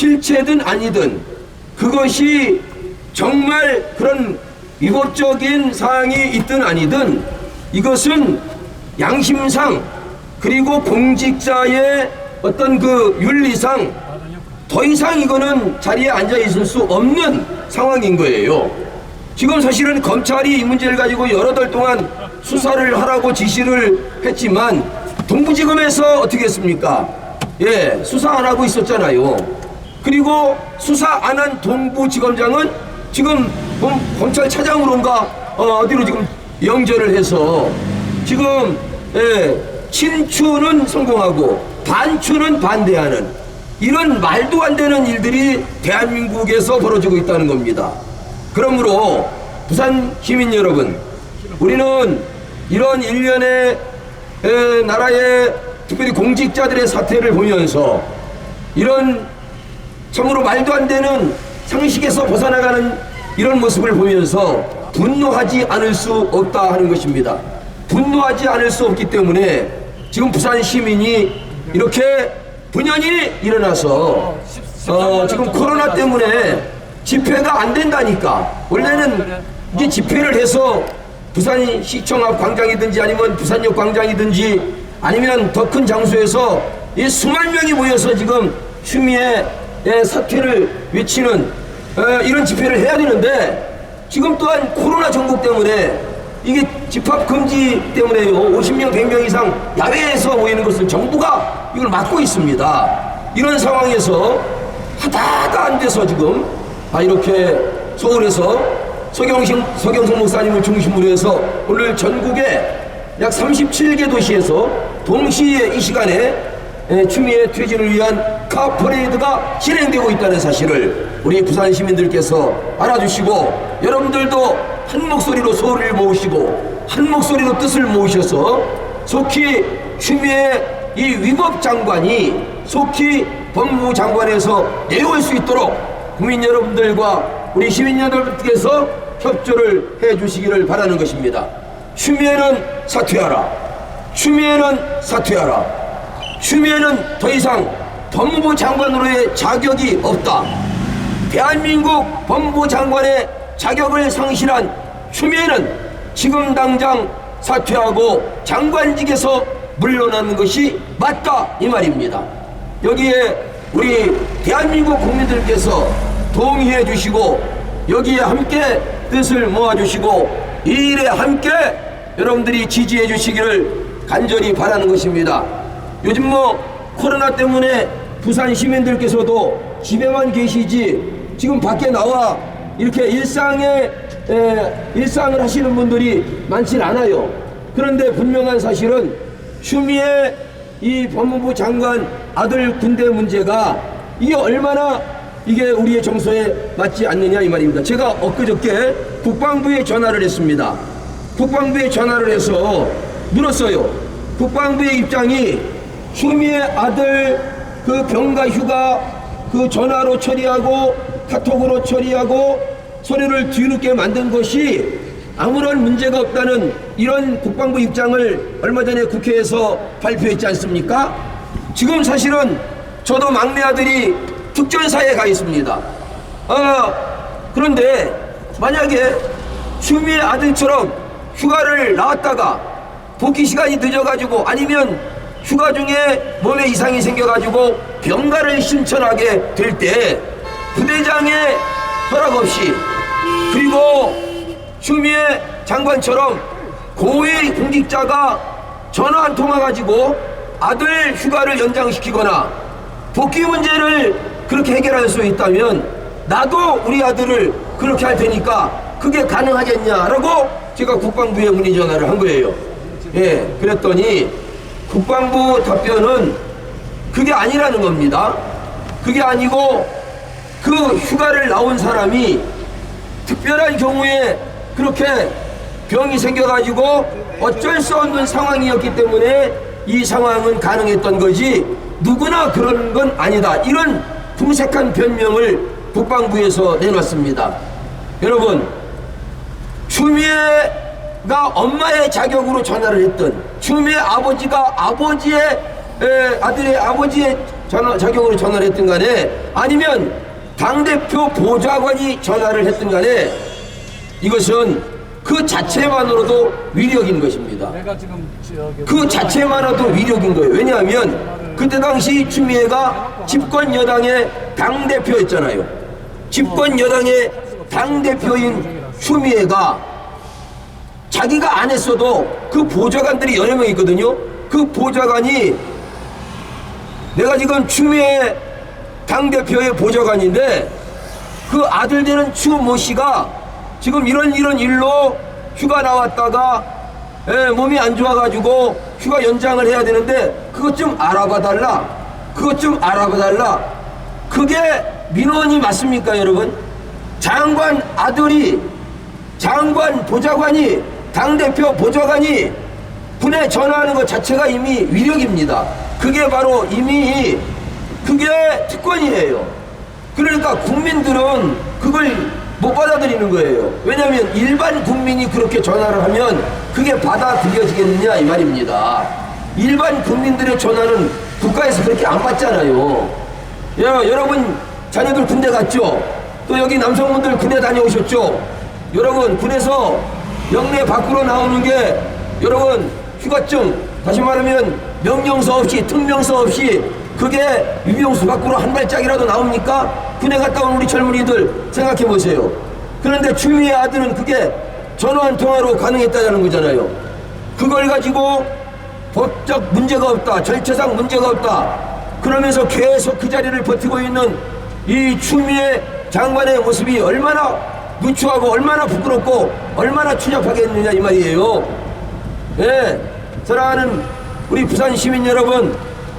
실체든 아니든 그것이 정말 그런 위법적인 사항이 있든 아니든 이것은 양심상 그리고 공직자의 어떤 그 윤리상 더 이상 이거는 자리에 앉아 있을 수 없는 상황인 거예요. 지금 사실은 검찰이 이 문제를 가지고 여러 달 동안 수사를 하라고 지시를 했지만 동부지검에서 어떻게 했습니까? 예, 수사 안 하고 있었잖아요. 그리고 수사 안 한 동부지검장은 지금 검, 검찰 차장으로인가 어, 어디로 지금 영전을 해서 지금 예, 친추는 성공하고 반추는 반대하는 이런 말도 안 되는 일들이 대한민국에서 벌어지고 있다는 겁니다. 그러므로 부산 시민 여러분, 우리는 이런 일련의 에, 나라의 특별히 공직자들의 사태를 보면서 이런 참으로 말도 안 되는 상식에서 벗어나가는 이런 모습을 보면서 분노하지 않을 수 없다 하는 것입니다. 분노하지 않을 수 없기 때문에 지금 부산 시민이 이렇게 분연히 일어나서 어, 지금 코로나 때문에 집회가 안 된다니까 원래는 이게 집회를 해서 부산 시청 앞 광장이든지 아니면 부산역 광장이든지 아니면 더 큰 장소에서 이 수만 명이 모여서 지금 추미애 의 사퇴를 외치는 어, 이런 집회를 해야 되는데 지금 또한 코로나 전국 때문에 이게 집합 금지 때문에요 50명 100명 이상 야외에서 모이는 것을 정부가 이걸 막고 있습니다. 이런 상황에서 하다가 안 돼서 지금 아 이렇게 서울에서 서경식, 서경석 목사님을 중심으로 해서 오늘 전국에 약 37개 도시에서 동시에 이 시간에 에, 추미애 퇴진을 위한 카퍼레이드가 진행되고 있다는 사실을 우리 부산 시민들께서 알아주시고 여러분들도 한 목소리로 소리를 모으시고 한 목소리로 뜻을 모으셔서 속히 추미애 이 위법 장관이 속히 법무부 장관에서 내려올 수 있도록 국민 여러분들과 우리 시민 여러분께서 협조를 해 주시기를 바라는 것입니다. 추미애는 사퇴하라. 추미애는 사퇴하라. 추미애는 더 이상 법무부 장관으로의 자격이 없다. 대한민국 법무부 장관의 자격을 상실한 추미애는 지금 당장 사퇴하고 장관직에서 물러나는 것이 맞다 이 말입니다. 여기에 우리 대한민국 국민들께서 동의해 주시고 여기에 함께 뜻을 모아 주시고 이 일에 함께 여러분들이 지지해 주시기를 간절히 바라는 것입니다. 요즘 뭐 코로나 때문에 부산 시민들께서도 집에만 계시지 지금 밖에 나와 이렇게 일상에 에, 일상을 하시는 분들이 많진 않아요. 그런데 분명한 사실은 추미애 이 법무부 장관 아들 군대 문제가 이게 얼마나 이게 우리의 정서에 맞지 않느냐 이 말입니다. 제가 엊그저께 국방부에 전화를 했습니다. 국방부에 전화를 해서 물었어요. 국방부의 입장이 추미애 아들 그 병가 휴가 그 전화로 처리하고 카톡으로 처리하고 서류를 뒤늦게 만든 것이 아무런 문제가 없다는 이런 국방부 입장을 얼마 전에 국회에서 발표했지 않습니까? 지금 사실은 저도 막내 아들이 특전사에 가 있습니다. 어, 그런데 만약에 추미애 아들처럼 휴가를 나왔다가 복귀 시간이 늦어가지고 아니면 휴가 중에 몸에 이상이 생겨가지고 병가를 신청하게 될 때 부대장의 허락 없이 그리고 추미애 장관처럼 고위 공직자가 전화 한 통화 가지고 아들 휴가를 연장시키거나 복귀 문제를 그렇게 해결할 수 있다면 나도 우리 아들을 그렇게 할 테니까 그게 가능하겠냐라고 제가 국방부에 문의 전화를 한 거예요. 예, 그랬더니 국방부 답변은 그게 아니라는 겁니다. 그게 아니고 그 휴가를 나온 사람이 특별한 경우에 그렇게 병이 생겨가지고 어쩔 수 없는 상황이었기 때문에 이 상황은 가능했던 거지 누구나 그런 건 아니다. 이런 궁색한 변명을 국방부에서 내놨습니다. 여러분, 추미애 가 엄마의 자격으로 전화를 했던 추미애 아버지가 아버지의 에, 아들의 아버지의 전화, 자격으로 전화를 했든 간에 아니면 당대표 보좌관이 전화를 했든 간에 이것은 그 자체만으로도 위력인 것입니다. 그 자체만으로도 위력인 거예요. 왜냐하면 그때 당시 추미애가 집권 여당의 당 대표였잖아요. 집권 여당의 당 대표인 추미애가 자기가 안 했어도 그 보좌관들이 여러 명 있거든요. 그 보좌관이 내가 지금 추미애 당 대표의 보좌관인데 그 아들 되는 추모 씨가 지금 이런 이런 일로 휴가 나왔다가 예, 몸이 안 좋아가지고 휴가 연장을 해야 되는데 그것 좀 알아봐 달라. 그것 좀 알아봐 달라. 그게 민원이 맞습니까, 여러분? 장관 아들이 장관 보좌관이 당대표 보좌관이 군에 전화하는 것 자체가 이미 위력입니다. 그게 바로 이미 그게 특권이에요. 그러니까 국민들은 그걸 못 받아들이는 거예요. 왜냐하면 일반 국민이 그렇게 전화를 하면 그게 받아들여지겠느냐 이 말입니다. 일반 국민들의 전화는 국가에서 그렇게 안 받잖아요. 야, 여러분 자녀들 군대 갔죠? 또 여기 남성분들 군대 다녀오셨죠? 여러분 군에서 영내 밖으로 나오는 게 여러분 휴가증 다시 말하면 명령서 없이 특명서 없이 그게 유명수 밖으로 한 발짝이라도 나옵니까? 군에 갔다 온 우리 젊은이들 생각해 보세요. 그런데 추미애 아들은 그게 전화 한 통화로 가능했다는 거잖아요. 그걸 가지고 법적 문제가 없다, 절차상 문제가 없다. 그러면서 계속 그 자리를 버티고 있는 이 추미애 장관의 모습이 얼마나 누추하고 얼마나 부끄럽고 얼마나 추잡하겠느냐 이 말이에요. 예, 사랑하는 우리 부산 시민 여러분,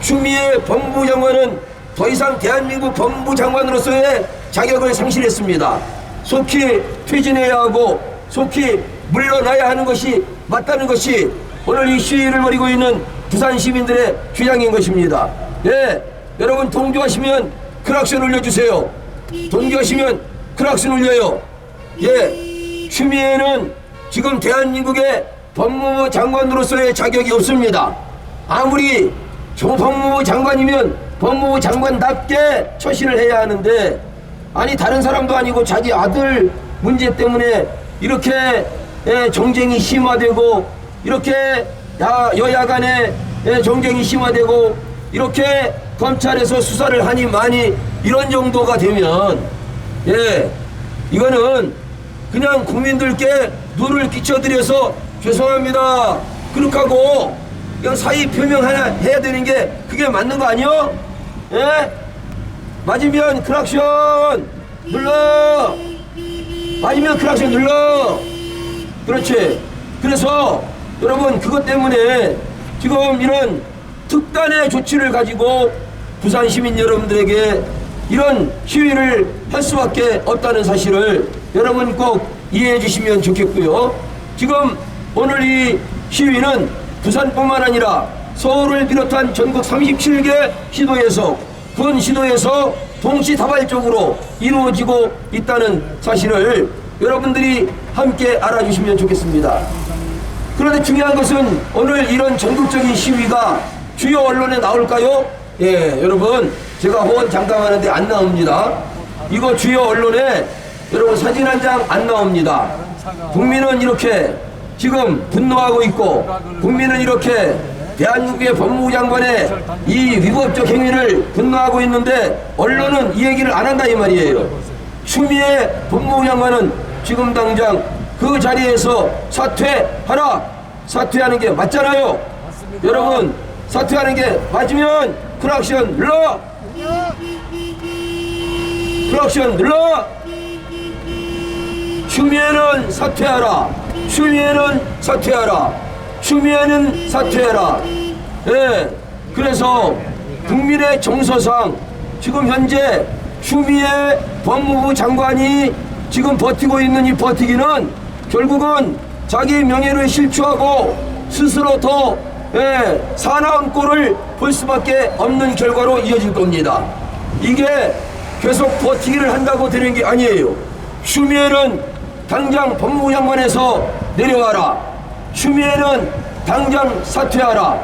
추미애 법무부 장관은 더 이상 대한민국 법무부 장관으로서의 자격을 상실했습니다. 속히 퇴진해야 하고 속히 물러나야 하는 것이 맞다는 것이 오늘 이 시위를 벌이고 있는 부산 시민들의 주장인 것입니다. 예, 여러분 동조하시면 크락션 올려주세요. 동조하시면 크락션 올려요. 예, 추미애는 지금 대한민국의 법무부 장관으로서의 자격이 없습니다. 아무리 저 법무부 장관이면 법무부 장관답게 처신을 해야 하는데 아니 다른 사람도 아니고 자기 아들 문제 때문에 이렇게 예, 정쟁이 심화되고 이렇게 야, 여야 간에 예, 정쟁이 심화되고 이렇게 검찰에서 수사를 하니 많이 이런 정도가 되면 예 이거는 그냥 국민들께 눈을 끼쳐드려서 죄송합니다 그렇게 하고 그냥 사의 표명 하나 해야 되는 게 그게 맞는 거 아니요? 예? 맞으면 크락션 눌러 맞으면 크락션 눌러 그렇지 그래서 여러분 그것 때문에 지금 이런 특단의 조치를 가지고 부산 시민 여러분들에게 이런 시위를 할 수밖에 없다는 사실을 여러분 꼭 이해해 주시면 좋겠고요. 지금 오늘 이 시위는 부산뿐만 아니라 서울을 비롯한 전국 37개 시도에서 군 시도에서 동시다발적으로 이루어지고 있다는 사실을 여러분들이 함께 알아주시면 좋겠습니다. 그런데 중요한 것은 오늘 이런 전국적인 시위가 주요 언론에 나올까요? 예, 여러분 제가 호언 잠깐 하는데 안 나옵니다. 이거 주요 언론에 여러분 사진 한 장 안 나옵니다. 국민은 이렇게 지금 분노하고 있고 국민은 이렇게 대한민국의 법무부 장관의 이 위법적 행위를 분노하고 있는데 언론은 이 얘기를 안 한다 이 말이에요. 추미애 법무부 장관은 지금 당장 그 자리에서 사퇴하라 사퇴하는 게 맞잖아요. 여러분 사퇴하는 게 맞으면 크락션 눌러 크락션 눌러 추미애는 사퇴하라 추미애는 사퇴하라 추미애는 사퇴하라 예 그래서 국민의 정서상 지금 현재 추미애 법무부 장관이 지금 버티고 있는 이 버티기는 결국은 자기 명예를 실추하고 스스로 더 예, 사나운 꼴을 볼 수밖에 없는 결과로 이어질 겁니다. 이게 계속 버티기를 한다고 되는 게 아니에요. 추미애는 당장 법무부 장관에서 내려와라. 추미애는 당장 사퇴하라.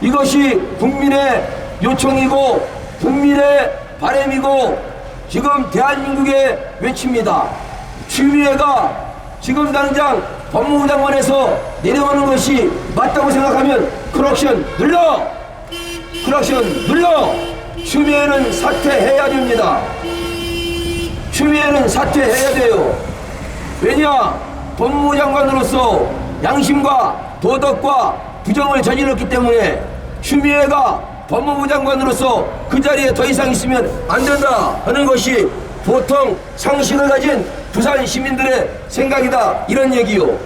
이것이 국민의 요청이고 국민의 바람이고 지금 대한민국의 외칩니다. 추미애가 지금 당장 법무부 장관에서 내려오는 것이 맞다고 생각하면 크락션 눌러! 크락션 눌러! 추미애는 사퇴해야 됩니다. 추미애는 사퇴해야 돼요. 왜냐? 법무부 장관으로서 양심과 도덕과 부정을 저질렀기 때문에 추미애가 법무부 장관으로서 그 자리에 더 이상 있으면 안 된다 하는 것이 보통 상식을 가진 부산 시민들의 생각이다 이런 얘기요.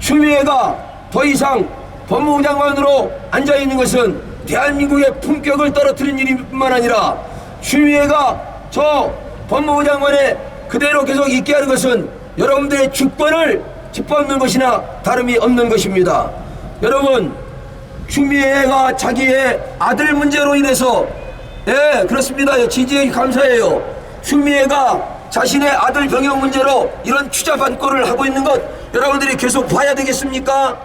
추미애가 더 이상 법무부 장관으로 앉아 있는 것은 대한민국의 품격을 떨어뜨린 일뿐만 아니라 추미애가 저 법무부 장관에 그대로 계속 있게 하는 것은 여러분들의 주권을 짓밟는 것이나 다름이 없는 것입니다. 여러분 추미애가 자기의 아들 문제로 인해서 예 그렇습니다. 지지해 감사해요. 추미애가 자신의 아들 병역 문제로 이런 추자반꼴을 하고 있는 것 여러분들이 계속 봐야 되겠습니까?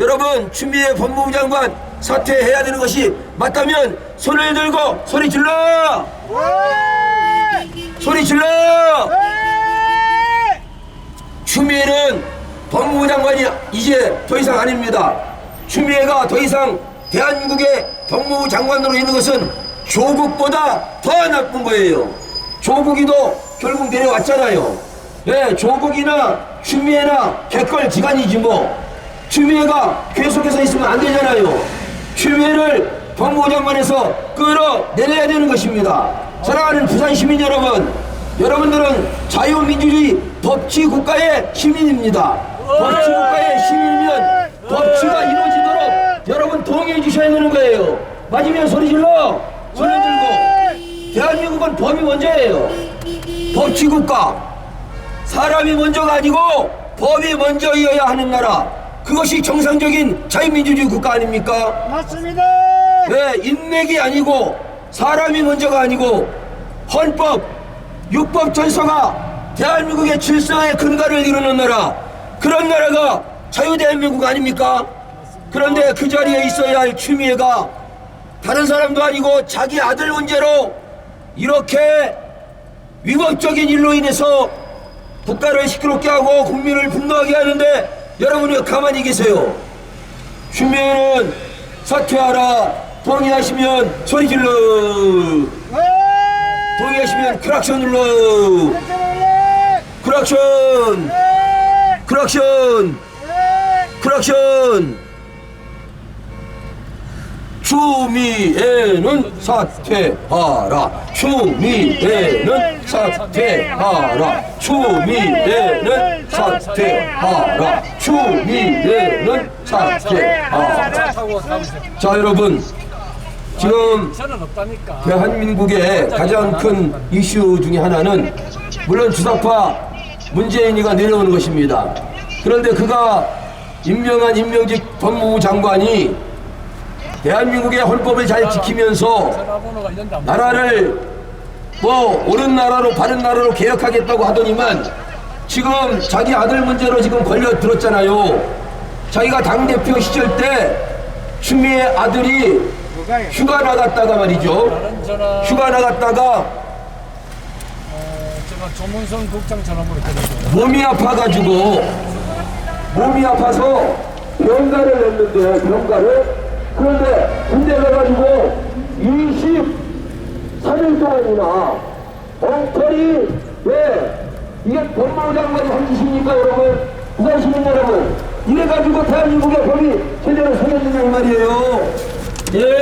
여러분 추미애 법무부 장관 사퇴해야 되는 것이 맞다면 손을 들고 소리 질러! 소리 질러 추미애는 법무부 장관이 이제 더 이상 아닙니다. 추미애가 더 이상 대한민국의 법무부 장관으로 있는 것은 조국보다 더 나쁜 거예요. 조국이도 결국 내려왔잖아요. 예, 조국이나 추미애나 개걸지간이지 뭐. 추미애가 계속해서 있으면 안 되잖아요. 추미애를 법무부 장관에서 끌어내려야 되는 것입니다. 사랑하는 부산 시민 여러분, 여러분들은 자유민주주의 법치 국가의 시민입니다. 법치 국가의 시민이면 법치가 이루어지도록 여러분 동의해 주셔야 되는 거예요. 맞으면 소리 질러! 소리 들고! 대한민국은 법이 먼저예요. 법치 국가. 사람이 먼저가 아니고 법이 먼저이어야 하는 나라. 그것이 정상적인 자유민주주의 국가 아닙니까? 맞습니다. 네, 인맥이 아니고 사람이 먼저가 아니고 헌법, 육법 전서가 대한민국의 질서의 근간을 이루는 나라 그런 나라가 자유대한민국 아닙니까? 그런데 그 자리에 있어야 할 추미애가 다른 사람도 아니고 자기 아들 문제로 이렇게 위법적인 일로 인해서 국가를 시끄럽게 하고 국민을 분노하게 하는데 여러분이 왜 가만히 계세요? 추미애는 사퇴하라 동의하시면 소리 질러 네. 동의하시면 크락션 눌러 크락션 크락션 크락션 추미애는 사퇴하라. 추미애는 사퇴하라. 추미애는 사퇴하라. 추미애는 사퇴하라. 자 여러분. 지금. 대한민국의 가장 큰 이슈 중에 하나는 물론 주사파 문재인이가 내려오는 것입니다. 그런데 그가 임명한 임명직 법무부 장관이 대한민국의 헌법을 잘 지키면서 나라를 뭐 옳은 나라로 바른 나라로 개혁하겠다고 하더니만 지금 자기 아들 문제로 지금 걸려 들었잖아요. 자기가 당 대표 시절 때 추미애 아들이 휴가 나갔다가 말이죠. 휴가 나갔다가 조문선 국장 전화번호 드렸어요. 몸이 아파가지고 몸이 아파서 병가를 냈는데 병가를 그런데 군대 가가지고 23일 동안이나 엉터리 왜 이게 법무부 장관이 한 짓입니까 여러분 부산 시민 여러분 이래가지고 대한민국의 법이 제대로 생겼느냐 이 말이에요 예.